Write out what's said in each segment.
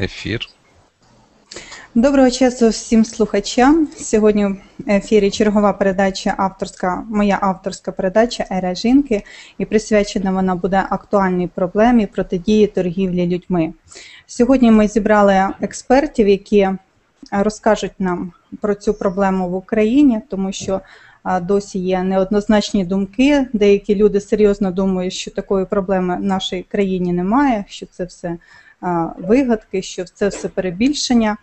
ефір. Доброго часу всім слухачам. Сьогодні в ефірі чергова передача авторська, моя авторська передача Ера жінки, і присвячена вона буде актуальній проблемі протидії торгівлі людьми. Сьогодні ми зібрали експертів, які розкажуть нам про цю проблему в Україні, тому що досі є неоднозначні думки. Деякі люди серйозно думають, що такої проблеми в нашій країні немає, що це все вигадки, що це все перебільшення.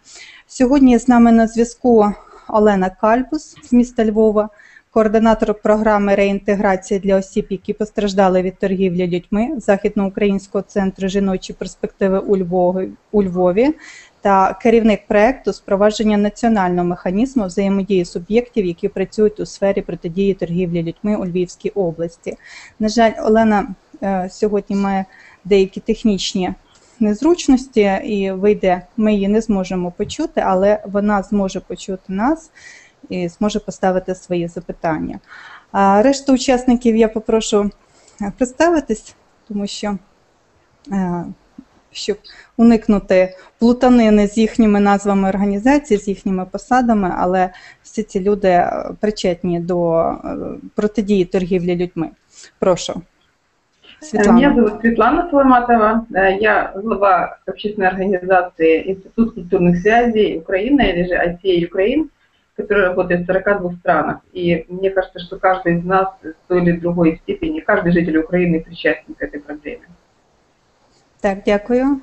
Сьогодні з нами на зв'язку Олена Кальбус з міста Львова, координатор програми реінтеграції для осіб, які постраждали від торгівлі людьми Західноукраїнського центру жіночі перспективи у Львові, у Львові та керівник проекту спровадження національного механізму взаємодії суб'єктів, які працюють у сфері протидії торгівлі людьми у Львівській області. На жаль, Олена е, сьогодні має деякі технічні незручності і вийде, ми її не зможемо почути, але вона зможе почути нас і зможе поставити свої запитання. А решту учасників я попрошу е, представитись, тому що. Е, щоб уникнути плутанини з їхніми назвами організацій, з їхніми посадами, але всі ці люди е, причетні до протидії торгівлі людьми. Прошу. Светлана. Меня зовут Светлана Соломатова. Я глава общественной организации Институт культурных связей Украины, или же ICA Украин, которая работает в 42 странах. И мне кажется, что каждый из нас в той или другой степени, каждый житель Украины причастен к этой проблеме. Так, дякую.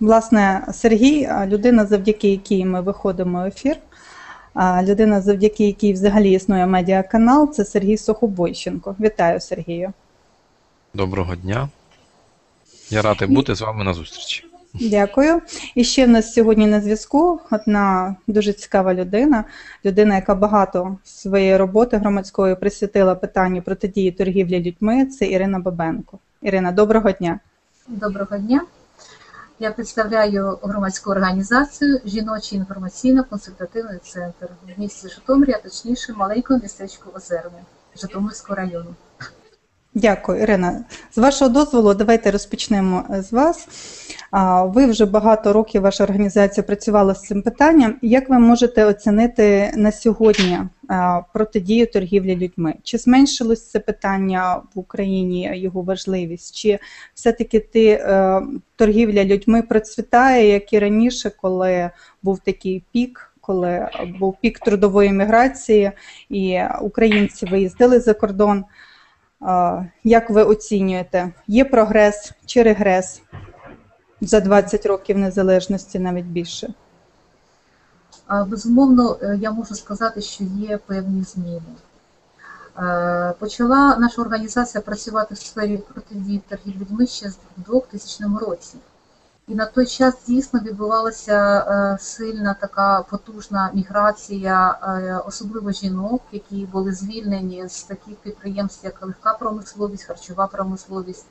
Власне, Сергій, людина, завдяки якій ми виходимо в ефір. Людина, завдяки якій взагалі існує медіаканал, це Сергій Сухобойченко. Вітаю, Сергію. Доброго дня. Я радий бути з вами на зустрічі. Дякую. І ще в нас сьогодні на зв'язку одна дуже цікава людина, людина, яка багато своєї роботи громадської присвятила питанню протидії торгівлі людьми. Це Ірина Бабенко. Ірина, доброго дня. Доброго дня. Я представляю громадську організацію Жіночий інформаційно-консультативний центр в місті Житомирі, а точніше маленькому містечку Озерне Житомирського району. Дякую, Ірина. З вашого дозволу, давайте розпочнемо з вас. Ви вже багато років, ваша організація працювала з цим питанням. Як ви можете оцінити на сьогодні протидію торгівлі людьми? Чи зменшилось це питання в Україні, його важливість? Чи все-таки ти е, торгівля людьми процвітає, як і раніше, коли був такий пік? Коли був пік трудової міграції, і українці виїздили за кордон? Як ви оцінюєте? Є прогрес чи регрес за 20 років незалежності, навіть більше? Безумовно, е, я можу сказати, що є певні зміни. Е, почала наша організація працювати в сфері протидії торгівлі людьми ще в 2000 році. І на той час дійсно відбувалася е, сильна така потужна міграція, е, особливо жінок, які були звільнені з таких підприємств, як легка промисловість, харчова промисловість.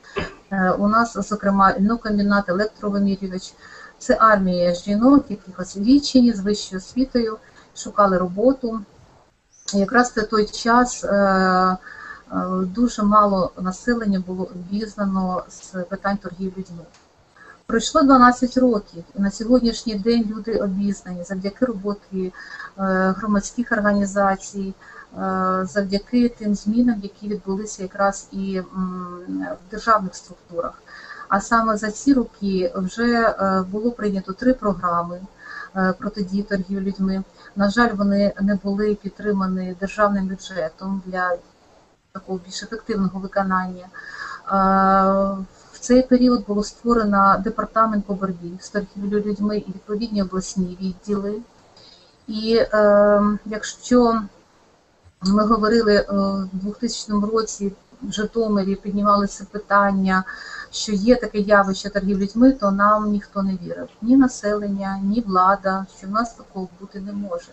Е, у нас, зокрема, льнокомбінат, електровимірювач. Це армія жінок, яких освічені з вищою освітою, шукали роботу. Якраз в той час дуже мало населення було обізнано з питань торгівлі людьми. Пройшло 12 років, і на сьогоднішній день люди обізнані завдяки роботі е, громадських організацій, е, завдяки тим змінам, які відбулися якраз і в державних структурах. А саме за ці роки вже е, було прийнято три програми протидії торгівлі людьми. На жаль, вони не були підтримані державним бюджетом для такого більш ефективного виконання цей період було створено департамент по боротьбі з торгівлею людьми і відповідні обласні відділи. І е, якщо ми говорили е, в 2000 році в Житомирі, піднімалися питання, що є таке явище торгівлі людьми, то нам ніхто не вірив. Ні населення, ні влада, що в нас такого бути не може.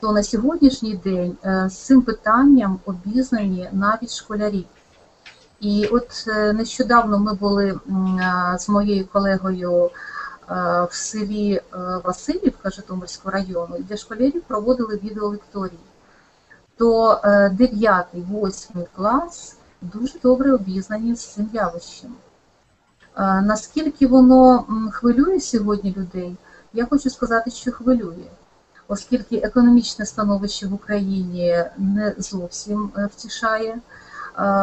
То на сьогоднішній день е, з цим питанням обізнані навіть школярі. І от е, нещодавно ми були з моєю колегою е, в селі е, Васильівка Житомирського району, де школярі проводили відеолекторії. То 9-8 клас дуже добре обізнані з цим явищем. Е, Наскільки воно хвилює сьогодні людей, я хочу сказати, що хвилює, оскільки економічне становище в Україні не зовсім е, втішає, е,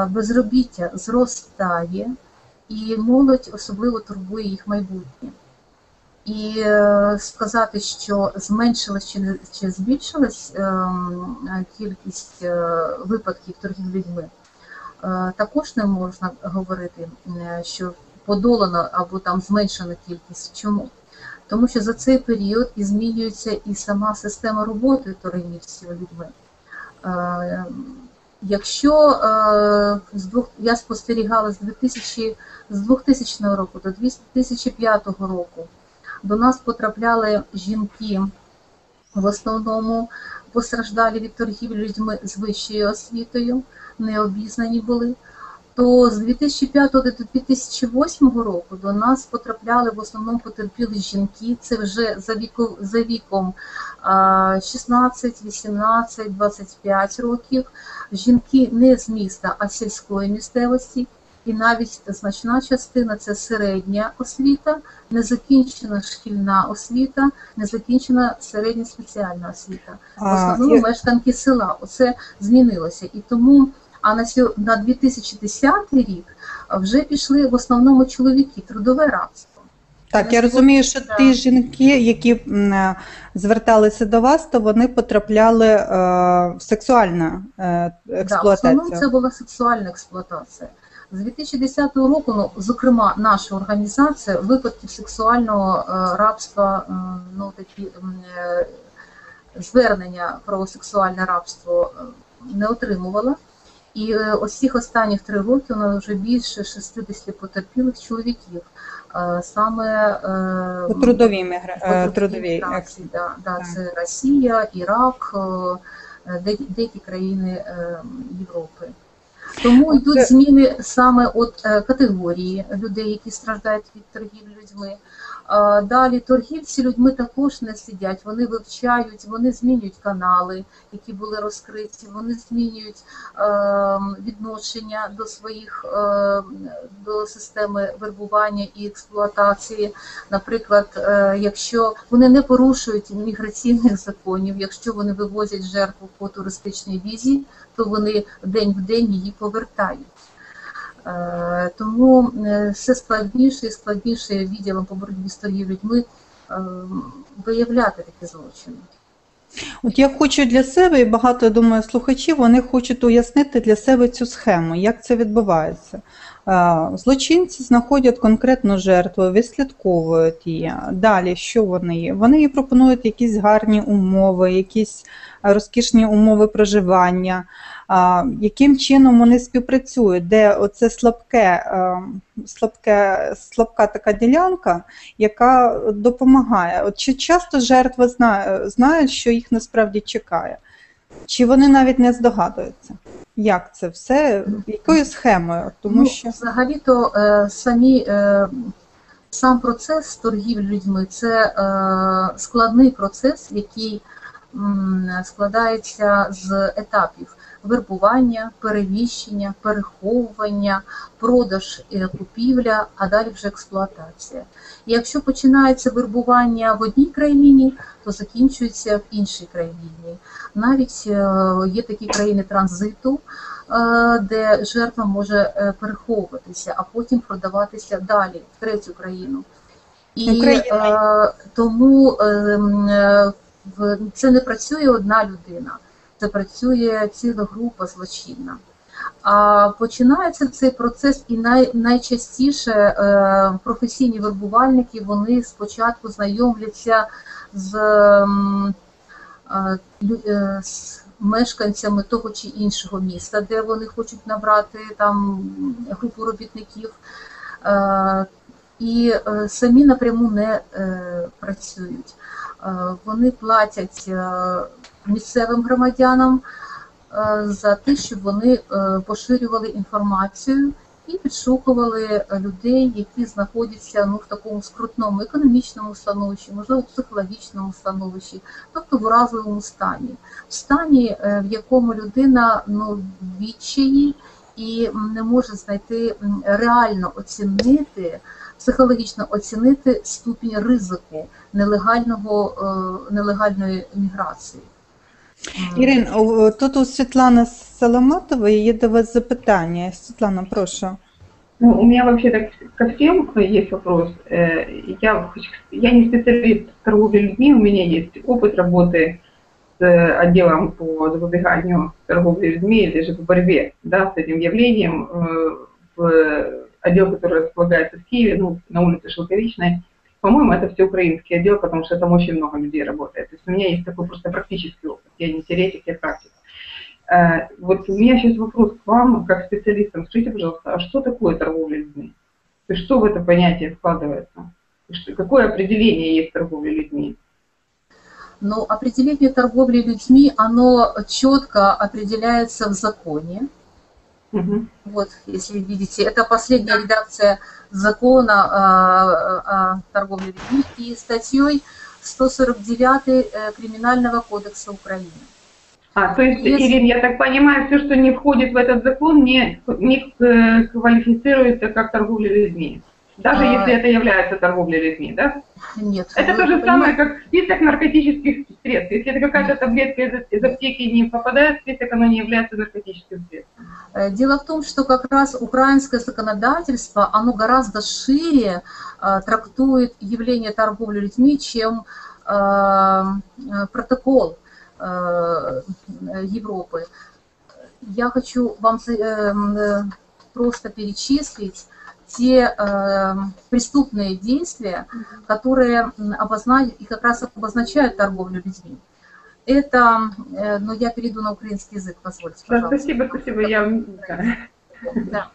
безробіття зростає, і молодь особливо турбує їх майбутнє. І е, сказати, що зменшилась чи, чи збільшилась ем, кількість е, випадків торгів людьми, е, також не можна говорити, е, що подолано або там зменшена кількість. Чому? Тому що за цей період і змінюється і сама система роботи торгівців людьми. Якщо е, з двох я спостерігала з 2000, з 2000 року до 2005 року, до нас потрапляли жінки, в основному постраждалі від торгівлі людьми з вищою освітою, необізнані були. То з 2005 до 2008 року до нас потрапляли в основному потерпіли жінки. Це вже за віком, за віком а, 16, 18, 25 років. Жінки не з міста, а з сільської місцевості. І навіть значна частина це середня освіта, незакінчена шкільна освіта, незакінчена середня спеціальна освіта. В основному мешканки села. Оце змінилося. І тому, а на сьо- на 2010 рік вже пішли в основному чоловіки, трудове рабство. Так, я розумію, що ті жінки, які е, зверталися до вас, то вони потрапляли е, в сексуальну е, Да, в основному це була сексуальна експлуатація. З 2010 року, ну, зокрема, наша організація випадків сексуального е, рабства, ну такі звернення про сексуальне рабство не отримувала. І е, ось цих останніх три роки у нас вже більше 60 потерпілих чоловіків. е, Саме трудовій мігра... по е, трудовій міграції, да, да, це Росія, Ірак, деякі, країни Європи. Тому йдуть зміни саме от категорії людей, які страждають від торгівлі людьми. Далі торгівці людьми також не сидять, вони вивчають, вони змінюють канали, які були розкриті, вони змінюють е, відношення до своїх е, до системи вербування і експлуатації. Наприклад, е, якщо вони не порушують міграційних законів, якщо вони вивозять жертву по туристичній візі, то вони день в день її повертають. Тому е, все складніше і складніше відділом по боротьбі з людьми е, виявляти такі злочини. От я хочу для себе, і багато думаю, слухачів, вони хочуть уяснити для себе цю схему, як це відбувається. Е, Злочинці знаходять конкретну жертву, відслідковують її. Далі, що вони? Вони їй пропонують якісь гарні умови, якісь розкішні умови проживання. Яким чином вони співпрацюють, де оце слабке, е, слабке, слабка така ділянка, яка допомагає. От чи часто жертви знають, що їх насправді чекає? Чи вони навіть не здогадуються? Як це все? Якою схемою? Тому ну, що взагалі-то е, самі е, сам процес торгівлі людьми це е, складний процес, який складається з етапів вербування, переміщення, переховування, продаж, купівля, а далі вже експлуатація. Якщо починається вербування в одній країні, то закінчується в іншій країні. Навіть е, є такі країни транзиту, е, де жертва може е, переховуватися, а потім продаватися далі в третю країну. І Україна. тому е, м, е, в- це не працює одна людина, це працює ціла група злочинна. А починається цей процес, і най, найчастіше е, професійні вербувальники вони спочатку знайомляться з, е, е, з мешканцями того чи іншого міста, де вони хочуть набрати там групу робітників. І самі напряму не працюють. Вони платять місцевим громадянам за те, щоб вони е, поширювали інформацію і підшукували е, людей, які знаходяться ну, в такому скрутному економічному становищі, можливо, психологічному становищі, тобто в уразливому стані, в стані, е, в якому людина ну, відчаї і не може знайти реально оцінити, психологічно оцінити ступінь ризику нелегального, е, нелегальної міграції. М. Ірин, о, тут у Світлани Саламатової є до вас запитання. Світлана, прошу. Ну, у меня вообще так ко всем есть вопрос. Э, Я, хочу- я не специалист в торговле людьми, у меня есть опыт работы с отделом по запобеганию торговли людьми или же по борьбе да, с этим явлением э, в отдел, который располагается в Киеве, ну, на улице Шелковичной. По-моему, это все украинский отдел, потому что там очень много людей работает. То есть у меня есть такой просто практический опыт. Я не теоретик, я практик. Э, Вот у меня сейчас вопрос к вам, как специалистам. Скажите, пожалуйста, а что такое торговля людьми? То есть что в это понятие вкладывается? Какое определение есть торговли людьми? Но определение торговли людьми, оно четко определяется в законе. Мгм. Вот, если видите, это последняя редакция закона о, о торговле людьми и статьей 149 э, Криминального кодекса Украины. А, то есть, Если- Ирина, я так понимаю, все, что не входит в этот закон, не, не э, квалифицируется как торговля людьми. Даже А. если это является торговлей людьми, да? Нет. Это вы то же понимаете- самое, как список наркотических средств. Если это какая-то таблетка из, из аптеки не попадает в список, оно не является наркотическим средством. Э, Дело в том, что как раз украинское законодательство, оно гораздо шире э, трактует явление торговли людьми, чем э, э, протокол э, Европы. Я хочу вам э, э, просто перечислить те э, преступные действия, которые м, обозна- и как раз обозначают торговлю людьми. Это, э, ну я перейду на украинский язык, позвольте, Да, пожалуйста. спасибо, спасибо. Я, да. Да.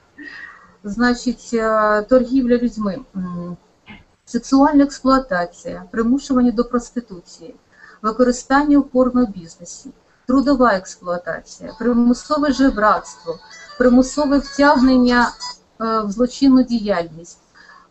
Значить, е, торгівля людьми, м, сексуальна експлуатація, примушування до проституції, використання у порнобізнесі, трудова експлуатація, примусове жебратство, примусове втягнення е, в злочинну діяльність,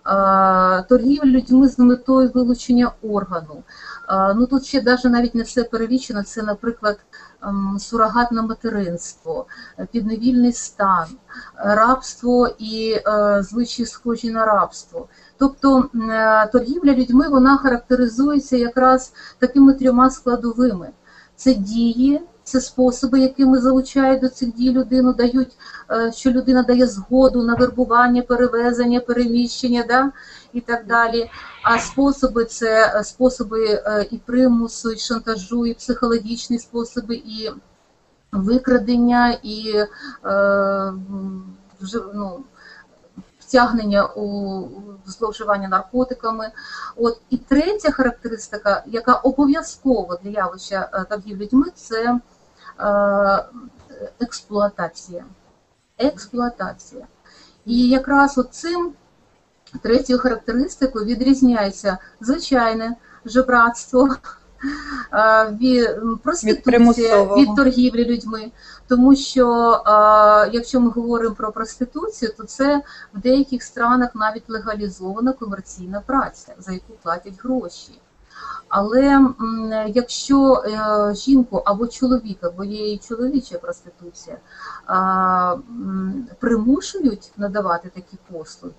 е, торгівля людьми з метою вилучення органу. Е, Ну тут ще навіть навіть не все перелічено. Це, наприклад, ем, сурогатне материнство, е, підневільний стан, рабство і е, звичаї схожі на рабство. Тобто е, торгівля людьми вона характеризується якраз такими трьома складовими: це дії, це способи, якими залучають до цих дій людину, дають, е, що людина дає згоду на вербування, перевезення, переміщення, да? і так далі. А способи це е, способи е, і примусу, і шантажу, і психологічні способи, і викрадення, і е, ну, втягнення у зловживання наркотиками. От і третя характеристика, яка обов'язкова для явища е, людьми, це експлуатація. Експлуатація. І якраз от цим третьою характеристикою відрізняється звичайне жебратство. Від проституція, від торгівлі людьми, тому що якщо ми говоримо про проституцію, то це в деяких странах навіть легалізована комерційна праця, за яку платять гроші. Але якщо е, жінку або чоловіка, бо є і чоловіча проституція, примушують надавати такі послуги,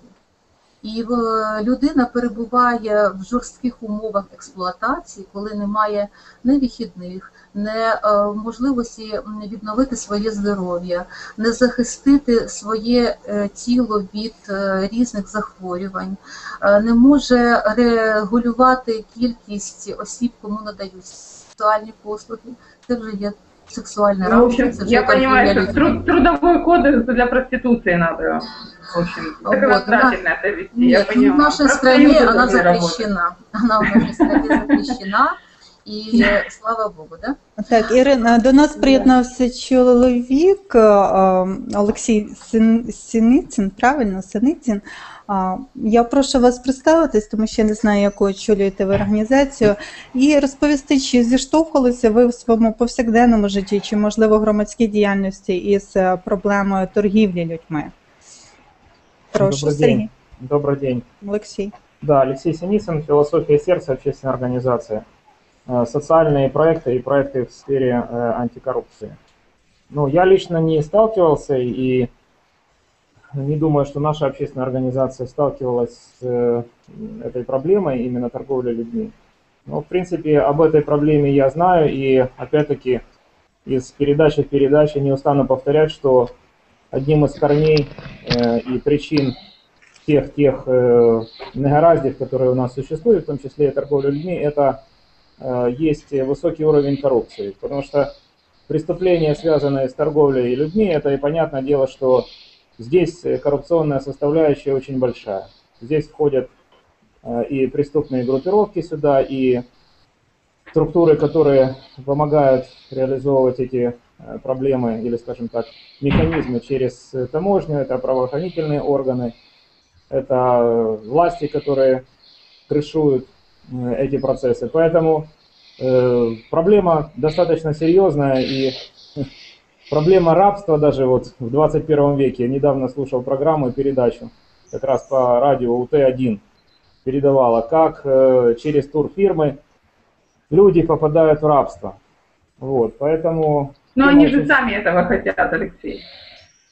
і е, людина перебуває в жорстких умовах експлуатації, коли немає ні вихідних, не можливості відновити своє здоров'я, не захистити своє е, тіло від е, різних захворювань, не може регулювати кількість осіб, кому надають сексуальні послуги. Це вже є сексуальне Ну, в общем, рабство, це вже я понимаю, торгівля что людьми. труд- трудовой кодекс для проституции надо, в общем, Вот, законодательно это вести, я Нет, ну, поняла. в нашей Профсоюзы стране она должны работать. запрещена. Она в нашей стране запрещена. И слава богу, да? Так, Ірина, до нас приєднався чоловік е, Олексій Син- Синицин, правильно, Синицин. А, Я прошу вас представитись, тому що я не знаю, яку очолюєте ви організацію, і розповісти, чи зіштовхувалися ви в своєму повсякденному житті, чи можливо громадській діяльності із е, проблемою торгівлі людьми. Прошу, Добрый Сергій, день. Добрый день. Олексій. Да, Алексей Синицын, «Философия сердца», общественная организация. Э, Социальные проекты и проекты в сфере э, антикоррупции. Ну, я лично не сталкивался и не думаю, что наша общественная организация сталкивалась с э, этой проблемой, именно торговли людьми. Но, в принципе, об этой проблеме я знаю, и, опять-таки, из передачи в передачу не устану повторять, что одним из корней э, и причин всех тех э, негараздий, которые у нас существуют, в том числе и торговля людьми, это э, есть высокий уровень коррупции. Потому что преступления, связанные с торговлей людьми, это и понятное дело, что здесь коррупционная составляющая очень большая. Здесь входят э, и преступные группировки сюда, и структуры, которые помогают реализовывать эти э, проблемы или, скажем так, механизмы через таможню, это правоохранительные органы, это э, власти, которые крышуют э, эти процессы. Поэтому э, проблема достаточно серьезная и проблема рабства даже вот в 21 веке. Я недавно слушал программу и передачу как раз по радио УТ-1 передавала, как э, через турфирмы люди попадают в рабство. Вот, поэтому... Но они же сами этого хотят, Алексей.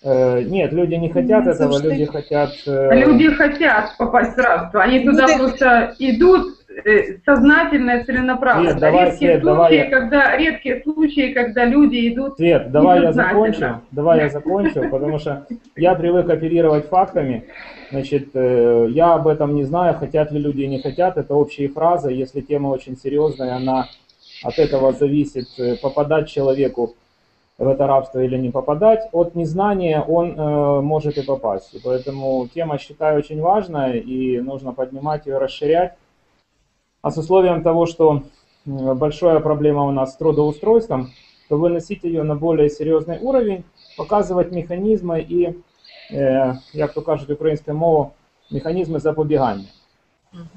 Э, нет, люди не хотят Ну, этого, люди хотят... э, Люди хотят попасть в рабство. Они туда Ну, просто идут э, сознательно и целенаправленно. Свет, давай, редкие Свет, случаи, давай я- когда редкие случаи, когда люди идут. Свет, давай я закончу, давай я закончу, потому что я привык оперировать фактами. Значит, э, я об этом не знаю, хотят ли люди и не хотят, это общие фразы. Если тема очень серьезная, она от этого зависит, э, попадать человеку в это рабство или не попадать. От незнания он э, может и попасть. И поэтому тема, считаю, очень важная, и нужно поднимать ее, расширять. А с условием того, что м, большая проблема у нас с трудоустройством, то выносить ее на более серьезный уровень, показывать механизмы і, е, як то кажуть українською мовою, механізми запобігання.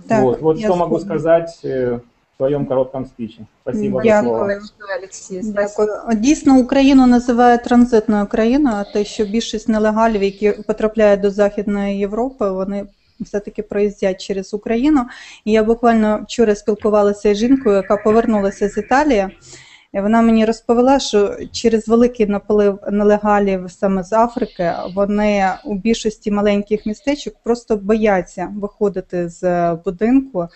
Так, вот, вот я что могу згодна. сказать э, в своем коротком спиче. Спасибо за Дякую. слово. Дякую, Олексій. Спасибо. Дякую. Дійсно, Україну називають транзитною країною, а те, що більшість нелегалів, які потрапляють до Західної Європи, вони все-таки проїздять через Україну. І я буквально вчора спілкувалася з жінкою, яка повернулася з Італії. І вона мені розповіла, що через великий наплив нелегалів саме з Африки, вони у більшості маленьких містечок просто бояться виходити з будинку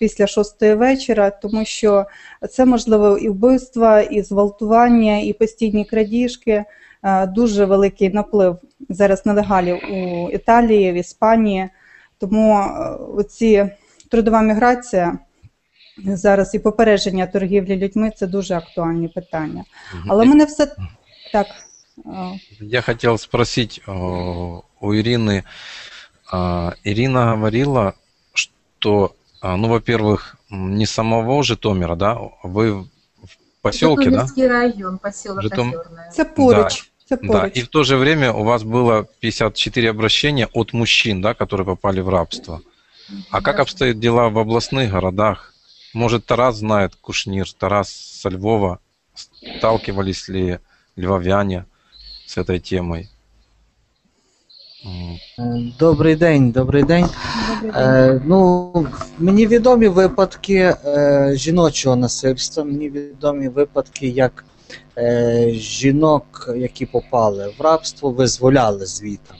після шостої вечора, тому що це можливо і вбивства, і зґвалтування, і постійні крадіжки. Е, Дуже великий наплив зараз нелегалів у Італії, в Іспанії. Тому е, оці трудова міграція зараз і попередження торгівлі людьми це дуже актуальні питання. Але мене все так. е, Я хотел спросить э, у Ирины. А, Ирина говорила, что, а, ну, во-первых, м, не самого Житомира, да, вы в поселке, да? Житомирський район, поселок Житом- Озерное. Це поруч. Це Да, поруч. и в то же время у вас было 54 обращения от мужчин, да, которые попали в рабство. А как Да. обстоят дела в областных городах? Может, Тарас знает, Кушнир, Тарас со Львова, сталкивались ли львовяне с этой темой? М, Е, Добрий день, добрий день. Добрий день. Е, ну, мені відомі випадки е, жіночого насильства, мені відомі випадки, як е, жінок, які попали в рабство, визволяли звідти.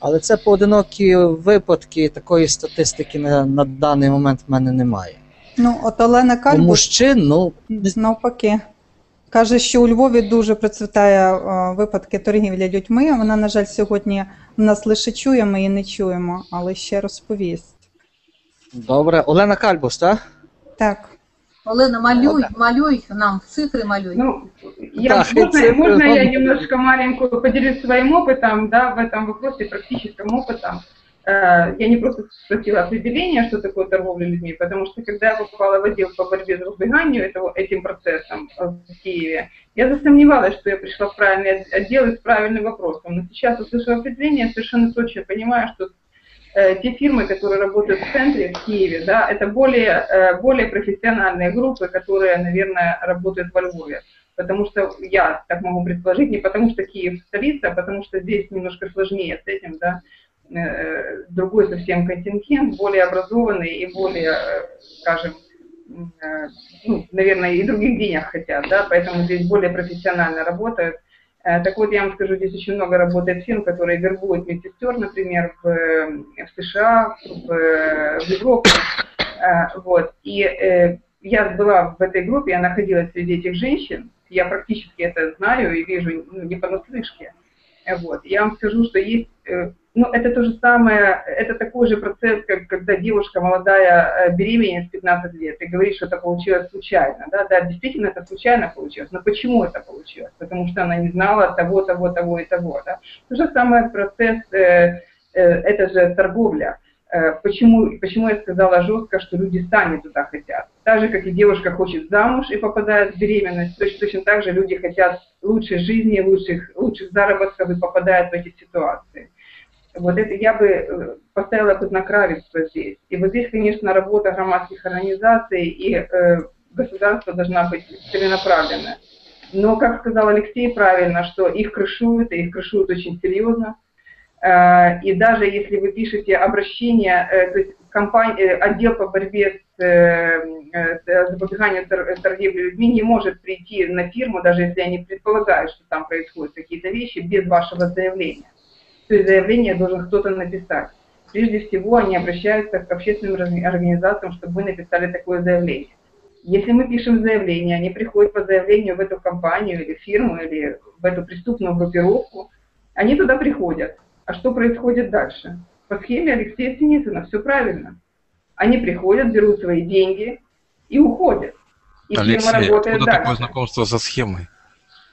Але це поодинокі випадки, такої статистики на, на даний момент в мене немає. Ну, от Олена Кальбус мужчин, ну, Навпаки. Каже, що у Львові дуже процвітає е, випадки торгівлі людьми. Вона, на жаль, сьогодні нас лише чує, ми її не чуємо, але ще розповість. добре. Олена Кальбус, так? Так. Олена, малюй, малюй нам, цифри малюй. Ну, я, Да, можно, цифры можно я немножко маленькую поделюсь своим опытом, да, в этом вопросе, практическим опытом. Э, Я не просто спросила определение, что такое торговля людьми, потому что когда я попала в отдел по борьбе с разбеганием этого, этим процессом э, в Киеве, я засомневалась, что я пришла в правильный от- отдел и с правильным вопросом. Но сейчас, услышав определение, я совершенно точно понимаю, что те фирмы, которые работают в центре, в Киеве, да, это более, э, более профессиональные группы, которые, наверное, работают во Львове. Потому что я так могу предположить, не потому что Киев столица, а потому что здесь немножко сложнее с этим, да, э, другой совсем контингент, более образованный и более, э, скажем, э, ну, наверное, и других денег хотят, да, поэтому здесь более профессионально работают. Э, Так вот, я вам скажу, здесь очень много работает фирм, которые вербуют медсестер, например, в, э, в США, в, э, в Европе. Вот. И я была в этой группе, я находилась среди этих женщин, я практически это знаю и вижу ну, не понаслышке. Вот. Я вам скажу, что есть, ну, это то же самое, это такой же процесс, как когда девушка молодая э, беременеет в 15 лет и говорит, что это получилось случайно. Да, да, действительно это случайно получилось. Но почему это получилось? Потому что она не знала того, того, того и того. Да? То же самое процесс, э, э, это же торговля. Э, Почему, почему я сказала жестко, что люди сами туда хотят? Так же, как и девушка хочет замуж и попадает в беременность, точно, точно так же люди хотят лучшей жизни, лучших, лучших заработков и попадают в эти ситуации. Вот это я бы э, поставила бы знак равенства здесь. И вот здесь, конечно, работа громадских организаций и э, государство должна быть целенаправленная. Но, как сказал Алексей правильно, что их крышуют, и их крышуют очень серьезно. Э, И даже если вы пишете обращение, э, то есть компания, отдел по борьбе с э, запобеганием тор- торговли людьми не может прийти на фирму, даже если они предполагают, что там происходят какие-то вещи, без вашего заявления. То есть заявление должен кто-то написать. Прежде всего они обращаются к общественным организациям, чтобы вы написали такое заявление. Если мы пишем заявление, они приходят по заявлению в эту компанию или фирму, или в эту преступную группировку, они туда приходят. А что происходит дальше? По схеме Алексея Синицына все правильно. Они приходят, берут свои деньги и уходят. И фирма Алексей, работает откуда такое дальше. знакомство со схемой?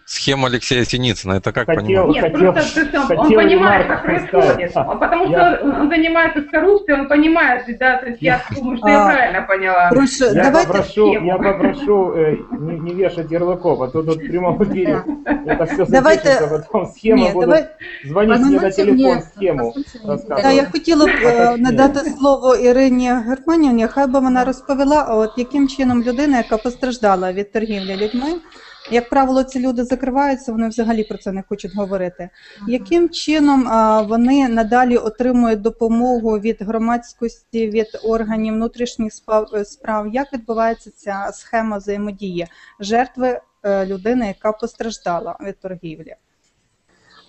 Схема Алексея Синицына, это как Хотел- понимать? Нет, хотел- просто то есть он, он хотел понимает, ремарку как происходит. поставить. Он- Потому Я- что он занимается с коррупцией, он понимает, да, то есть я думаю, что я А, правильно поняла. Прошу, Я давайте попрошу, схему. я попрошу э, не, не вешать ярлыков, а то тут в прямом эфире это все Давайте- запишется, потом схемы Ні, будут давай, звонить мне на телефон схему. Та, розказувати. я хотіла б е, Уточнення. надати слово Ірині Германівні, хай би вона розповіла, а от яким чином людина, яка постраждала від торгівлі людьми, як правило, ці люди закриваються, вони взагалі про це не хочуть говорити. Яким чином а, вони надалі отримують допомогу від громадськості, від органів внутрішніх справ, справ? Як відбувається ця схема взаємодії жертви е, людини, яка постраждала від торгівлі?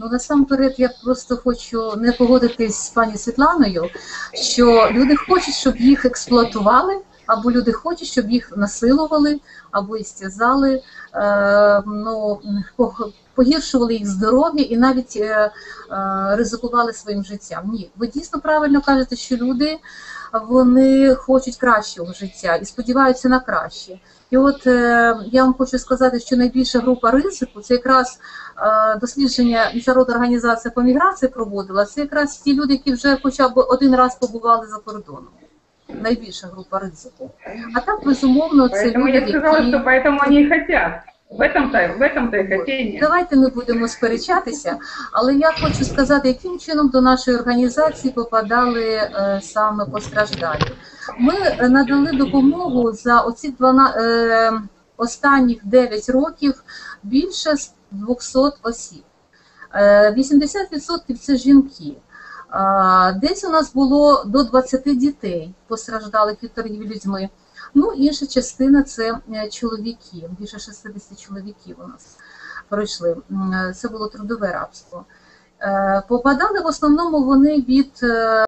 Ну насамперед я просто хочу не погодитись з пані Світланою, що люди хочуть, щоб їх експлуатували, або люди хочуть, щоб їх насилували, або істязали, е, ну, пог- погіршували їх здоров'я і навіть е, е, ризикували своїм життям. Ні, ви дійсно правильно кажете, що люди вони хочуть кращого життя і сподіваються на краще. І от я вам хочу сказати, що найбільша група ризику це якраз дослідження Міжнародна організація по міграції проводила. Це якраз ті люди, які вже хоча б один раз побували за кордоном Найбільша група ризику. А так, безумовно, це Поэтому люди, я сказала, які... что поэтому они и хотят. В этом-то, в этом-то и хотение. Давайте не будемо сперечатися, але я хочу сказати, яким чином до нашої організації попадали е, саме постраждалі. Ми е, надали допомогу за оці 12, е, останніх 9 років більше з 200 осіб. Е, 80% це жінки. Десь у нас було до 20 дітей постраждалих від торгівлі людьми. Ну, інша частина це е, чоловіки, більше 60 чоловіків у нас пройшли. Це було трудове рабство. Е, Попадали в основному вони від е,